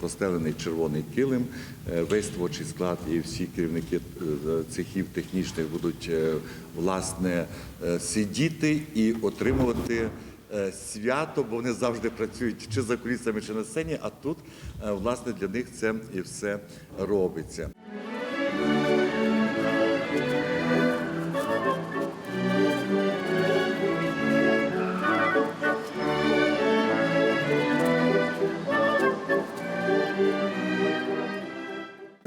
Простелений червоний килим, е, весь творчий склад і всі керівники е, цехів технічних будуть е, власне сидіти і отримувати свято, бо вони завжди працюють чи за кулісами, чи на сцені. А тут власне для них це і все робиться.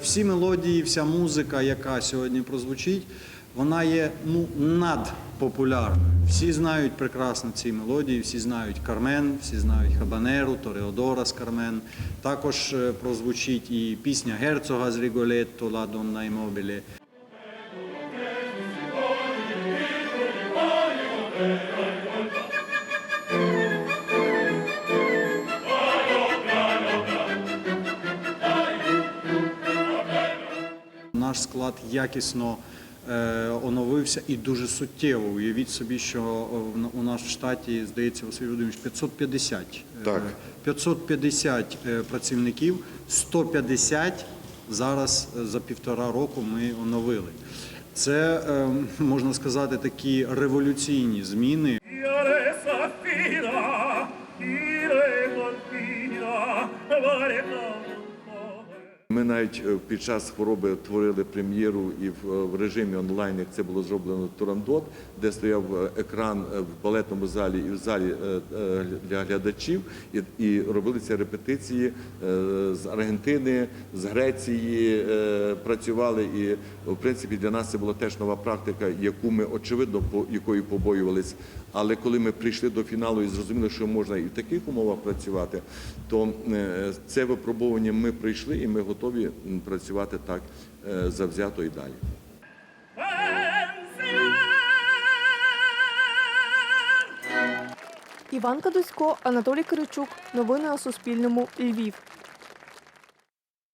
Всі мелодії, вся музика, яка сьогодні прозвучить, вона є ну надпопулярною. Всі знають прекрасно ці мелодії, всі знають Кармен, всі знають Хабанеру, Тореодора з Кармен. Також е, прозвучить і пісня герцога з Ріголетто «Ла Донна Імобіле». Наш склад якісно е, оновився і дуже суттєво. Уявіть собі, що е, в у нас в штаті, здається, Василь Володимирович, 550. е, Так. 550 е, працівників, 150 зараз за півтора року ми оновили. Це, можна сказати, такі революційні зміни. Ми навіть е, під час хвороби творили прем'єру і в, е, режимі онлайн, як це було зроблено Турандот, де стояв е, екран в балетному залі і в залі для глядачів, і, робилися репетиції з Аргентини, з Греції, працювали. І в принципі для нас це була теж нова практика, яку ми очевидно по якою побоювались. Але коли ми прийшли до фіналу і зрозуміли, що можна і в таких умовах працювати, то це випробування ми пройшли, і ми готові м, працювати так е, завзято і далі. Іван Кадусько, Анатолій Киричук. Новини на Суспільному. Львів.